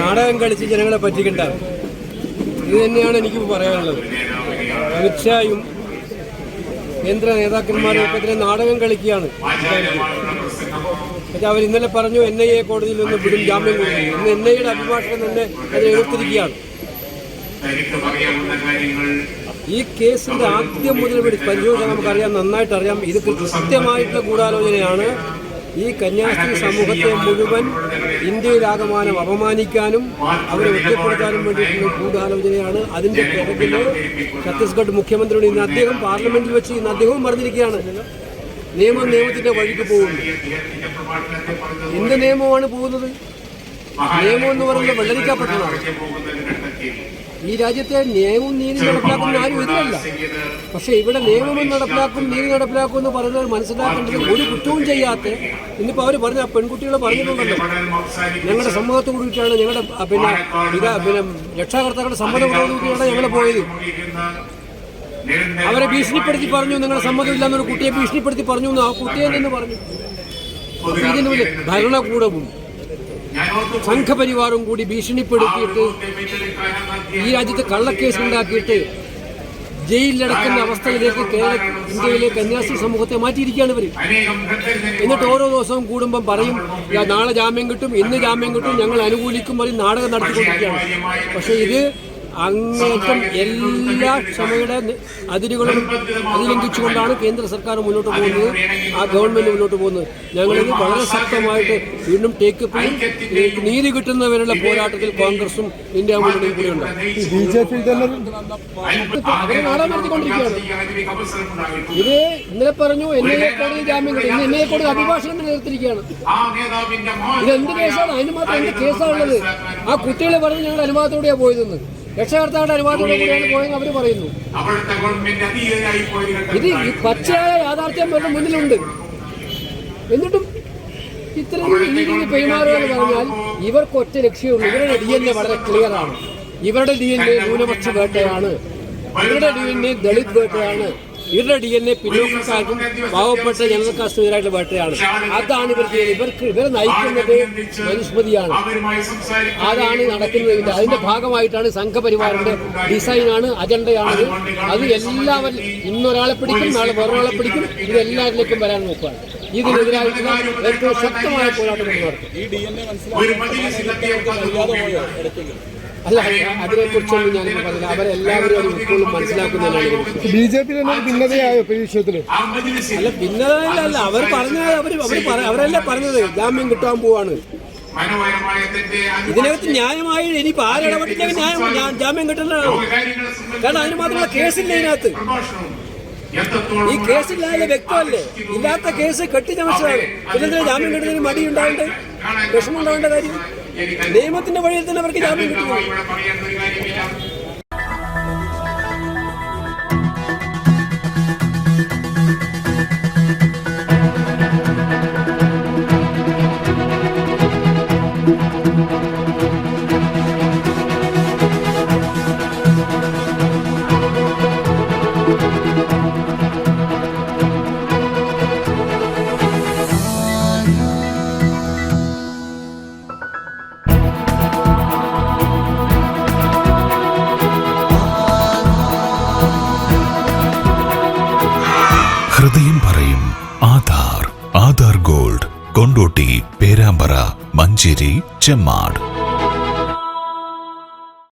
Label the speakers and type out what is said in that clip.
Speaker 1: നാടകം കളിച്ച് ജനങ്ങളെ പറ്റിക്കണ്ട. ഇത് തന്നെയാണ് എനിക്ക് പറയാനുള്ളത്. അമിത്ഷായും കേന്ദ്ര നേതാക്കന്മാരും ഒക്കെ ഇതിനെ നാടകം കളിക്കുകയാണ്. പക്ഷെ അവർ ഇന്നലെ പറഞ്ഞു എൻ ഐ എ കോടതിയിൽ നിന്ന് വിടും ജാമ്യം കൊടുത്തു ഇന്ന് എൻ ഐയുടെ അഭിഭാഷകൻ തന്നെ അത്
Speaker 2: എഴുത്തിരിക്കുകയാണ്
Speaker 1: ഈ കേസിന്റെ ആദ്യം മുതൽ പരിശോധന നമുക്കറിയാം നന്നായിട്ട് അറിയാം ഇത് കൃത്യമായിട്ടുള്ള ഗൂഢാലോചനയാണ്. ഈ കന്യാസ്ത്രീ സമൂഹത്തെ മുഴുവൻ ഇന്ത്യയിലാകമാനം അപമാനിക്കാനും അവരെ ഒറ്റപ്പെടുത്താനും വേണ്ടിയിട്ടുള്ള ഗൂഢാലോചനയാണ്. അതിന്റെ പിറകിൽ ഛത്തീസ്ഗഡ് മുഖ്യമന്ത്രിയോട് ഇന്ന് അദ്ദേഹം പാർലമെന്റിൽ വെച്ച് ഇന്ന് അദ്ദേഹവും പറഞ്ഞിരിക്കുകയാണ്. നിയമം നിയമത്തിന്റെ വഴിക്ക് പോകുന്നു. എന്ത് നിയമമാണ് പോകുന്നത്? നിയമം എന്ന് പറയുന്നത് വെള്ളരിക്കപ്പെട്ടതാണ് ഈ രാജ്യത്തെ നിയമവും നീതി നടപ്പിലാക്കുന്ന ആരും എതിരല്ല പക്ഷെ ഇവിടെ നിയമം നടപ്പിലാക്കും നീതി നടപ്പിലാക്കും എന്ന് പറയുന്നത് മനസ്സിലാക്കേണ്ടത് ഒരു കുറ്റവും ചെയ്യാത്ത ഇന്നിപ്പോൾ അവർ പറഞ്ഞ പെൺകുട്ടികളെ പെൺകുട്ടികൾ പറഞ്ഞിട്ടുണ്ടല്ലോ. ഞങ്ങളുടെ സമൂഹത്തെ കൂടിയിട്ടാണ് ഞങ്ങളുടെ പിന്നെ ഇത് പിന്നെ രക്ഷാകർത്താക്കളുടെ സമ്മതത്തോടു കൂടിയാണ് ഞങ്ങൾ പോയത്. അവരെ ഭീഷണിപ്പെടുത്തി പറഞ്ഞു നിങ്ങളുടെ സമ്മതമില്ല എന്നൊരു കുട്ടിയെ ഭീഷണിപ്പെടുത്തി പറഞ്ഞു എന്ന് ആ കുട്ടിയെ തന്നെ പറഞ്ഞു. ഭരണകൂടവും സംഘപരിവാറും കൂടി ഭീഷണിപ്പെടുത്തിയിട്ട് ഈ രാജ്യത്ത് കള്ളക്കേസ് ഉണ്ടാക്കിയിട്ട് ജയിലിലടക്കുന്ന അവസ്ഥയിലേക്ക് കേരള ഇന്ത്യയിലെ കന്യാസ്ത്രീ സമൂഹത്തെ മാറ്റിയിരിക്കുകയാണ് ഇവർ എന്നിട്ട് ഓരോ ദിവസവും കൂടുമ്പം പറയും നാളെ ജാമ്യം കിട്ടും ഇന്ന് ജാമ്യം കിട്ടും ഞങ്ങൾ അനുകൂലിക്കും പറയും നാടകം നടത്തിക്കൊണ്ടിരിക്കുകയാണ്. പക്ഷേ ഇത് അങ്ങേറ്റം എല്ലാ ക്ഷമയുടെ അതിരുകളും അതിലംഘിച്ചുകൊണ്ടാണ് കേന്ദ്ര സർക്കാർ മുന്നോട്ട് പോകുന്നത്. ആ ഗവൺമെന്റ് മുന്നോട്ട് പോകുന്നത്. ഞങ്ങളിത് വളരെ ശക്തമായിട്ട് വീണ്ടും ടേക്കപ്പ് നീതി കിട്ടുന്നവരുള്ള പോരാട്ടത്തിൽ കോൺഗ്രസും ഇന്ത്യ മുന്നണിയും കൂടിയുണ്ട്.
Speaker 3: ബി ജെ പി
Speaker 1: നടത്തിക്കൊണ്ടിരിക്കുകയാണ്. ഇത് ഇന്നലെ പറഞ്ഞു എൻ ഐ എ കോടതി ജാമ്യം കിട്ടും ഇന്ന് എൻ ഐ എ കോടതി അഭിഭാഷകൻ
Speaker 2: നേതാവിന്റെ
Speaker 1: ഇത് എന്ത് കേസാണ്? അതിന് മാത്രം എന്ത് കേസാണുള്ളത്? ആ കുട്ടികളെ പറഞ്ഞ് ഞങ്ങൾ അനുവാദത്തോടെയാണ് പോയതെന്ന്. രക്ഷകർത്താക്കളുടെ അനുവാദത്തോടു കൂടിയാണ് പോയെന്ന് അവർ പറയുന്നു. ഇത് പച്ചയായ യാഥാർത്ഥ്യം അവരുടെ മുന്നിലുണ്ട്. എന്നിട്ടും ഇത്രയും ഈ രീതിയിൽ പെരുമാറുക എന്ന് പറഞ്ഞാൽ ഇവർക്ക് ഒറ്റ ലക്ഷ്യമുള്ളൂ. ഇവരുടെ ഡി എൻ എ വളരെ ക്ലിയറാണ് ആണ്. ഇവരുടെ ഡി എൻ എ ന്യൂനപക്ഷ വേട്ടയാണ്. ഇവരുടെ ഡി എൻ എ ദളിത് വേട്ടയാണ്. ഇവരുടെ ഡി എൻ എ പിന്നോക്കക്കാർക്കും പാവപ്പെട്ട ജനതക്കാസ്തുതരായിട്ടുള്ള വേട്ടയാണ്. അതാണ് ഇവർ ഇവർക്ക് ഇവരെ നയിക്കുന്നത് മനുസ്മൃതിയാണ്. അതാണ് നടക്കുന്നത് അതിന്റെ ഭാഗമായിട്ടാണ് സംഘപരിവാറിന്റെ ഡിസൈനാണ് അജണ്ടയാണത്. അത് എല്ലാവരും ഇന്നൊരാളെ പിടിക്കും നാളെ വേറൊരാളെ പിടിക്കും. ഇത് എല്ലാവരിലേക്കും വരാൻ നോക്കുകയാണ്. ഇതിനെതിരായിട്ടുള്ള ഏറ്റവും ശക്തമായ പോരാട്ടം നടത്തും അല്ല അതിനെക്കുറിച്ചൊന്നും ഞാൻ പറഞ്ഞില്ല. അവരെല്ലാവരും അത് ഇത് വിഷയം.
Speaker 3: ബി ജെ പി ഭിന്നതയായോ
Speaker 2: മജിലിസിൽ
Speaker 1: അല്ല ഭിന്നതയല്ല അവർ പറഞ്ഞ അവർ അവർ അവരല്ലേ പറഞ്ഞത്? ജാമ്യം കിട്ടാൻ പോവാണ്. ഇതിനകത്ത് ന്യായമായി ഇനിയിപ്പോ ആരിടപെട്ടില്ലെങ്കിൽ ന്യായം ജാമ്യം കിട്ടുന്നതാണ് കാരണം അതിന് മാത്രമല്ല കേസില്ല ഇതിനകത്ത്. ഈ കേസില്ലാതെ വ്യക്തമല്ലേ? ഇല്ലാത്ത കേസ് കെട്ടിച്ചമച്ചതാണ് പിന്നെന്തിനാ ജാമ്യം കിട്ടുന്നതിന് മടി ഉണ്ടാവേണ്ട വിഷമം ഉണ്ടാവേണ്ട കാര്യം? നിയമത്തിന്റെ വഴിയിൽ തന്നെ അവർക്ക് ജാമ്യം കിട്ടുന്നു.
Speaker 4: കൊണ്ടോട്ടി പേരാമ്പ്ര മഞ്ചേരി ചെമ്മാട്.